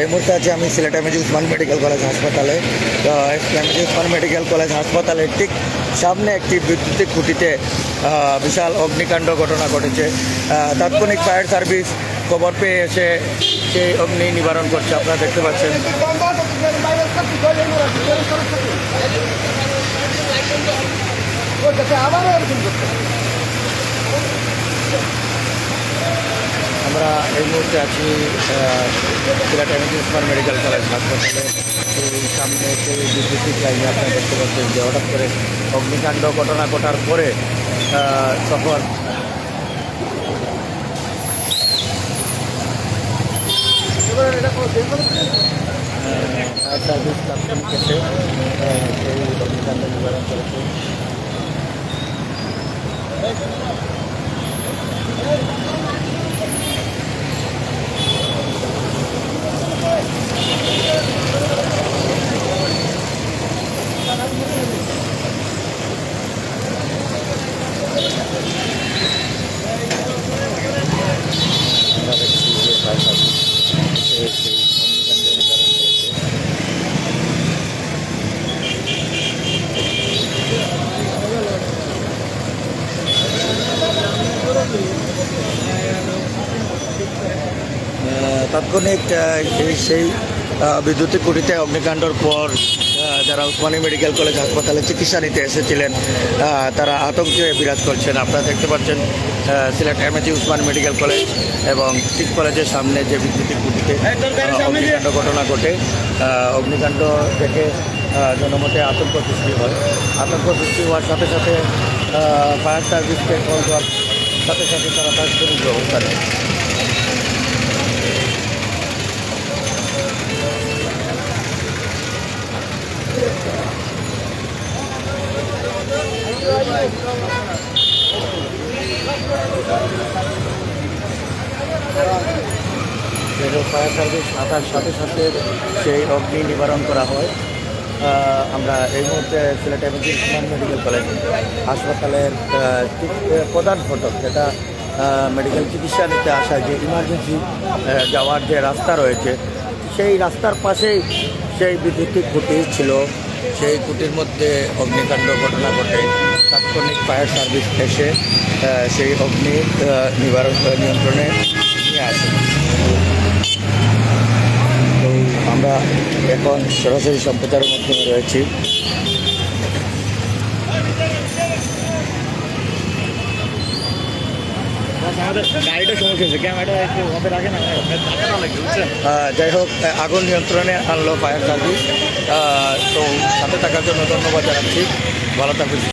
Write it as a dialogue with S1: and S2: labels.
S1: এই মুহূর্তে আছি আমি Sylhet MAG Osman medical college হাসপাতালে। তো এমএজি উসমান মেডিকেল কলেজ হাসপাতালের ঠিক সামনে একটি বিদ্যুতিক খুঁটিতে বিশাল অগ্নিকাণ্ড ঘটনা ঘটেছে। তাৎক্ষণিক ফায়ার সার্ভিস খবর পেয়ে এসে সেই অগ্নি নিবারণ করছে। আপনারা দেখতে পাচ্ছেন। আমরা এই মুহূর্তে আছি এমএজি উসমান মেডিকেল কলেজ হাসপাতালে। এই সামনে সেই বিদ্যুতিক লাইনে আপনারা দেখতে পাচ্ছেন যে হঠাৎ করে অগ্নিকাণ্ড ঘটনা ঘটার পরে তখন সার্ভিস এসে সেই অগ্নিকাণ্ড নিবারণ করেছে আমরা দেখছি যে ফায়ার সার্ভিস এসে সেই অগ্নিকাণ্ড নিবারণ করেছে আহ, তাৎক্ষণিক সেই আহ, বিদ্যুতিক খুঁটিতে অগ্নিকাণ্ডর পর যারা উসমানী মেডিকেল কলেজ হাসপাতালে চিকিৎসা নিতে এসেছিলেন তারা আতঙ্কে বিরাজ করছেন। আপনারা দেখতে পাচ্ছেন Sylhet MAG Osman medical college এবং ঠিক কলেজের সামনে যে বিদ্যুতের আহ, অগ্নিকাণ্ড ঘটনা ঘটে অগ্নিকাণ্ড আহ, জনমতে আতঙ্ক সৃষ্টি হয়। আতঙ্ক সৃষ্টি হওয়ার সাথে সাথে ফায়ার সার্ভিসকে কল দেওয়ার সাথে সাথে তারা তাৎক্ষণিক ব্যবস্থা নেয়। ফায়ার সার্ভিস আসার সাথে সাথে সেই অগ্নি নিবারণ করা হয়। আমরা এই মুহূর্তে সিলেট উসমান মেডিকেল কলেজ হাসপাতালের প্রধান ফটক যেটা মেডিকেল চিকিৎসা নিতে আসা যে ইমার্জেন্সি যাওয়ার যে রাস্তা রয়েছে, সেই রাস্তার পাশেই সেই বিদ্যুতিক খুঁটি ছিল। সেই কুটির মধ্যে অগ্নিকাণ্ড ঘটনা ঘটে। তাৎক্ষণিক ফায়ার সার্ভিস এসে সেই অগ্নি নিবারণ নিয়ন্ত্রণে নিয়ে আসে। আমরা এখন সরাসরি সম্প্রচারের মাধ্যমে রয়েছি। যাই হোক, আগুন নিয়ন্ত্রণে আনলো ফায়ার সার্ভিস। তো সাথে থাকার জন্য ধন্যবাদ জানাচ্ছি। ভালো থাকবেন।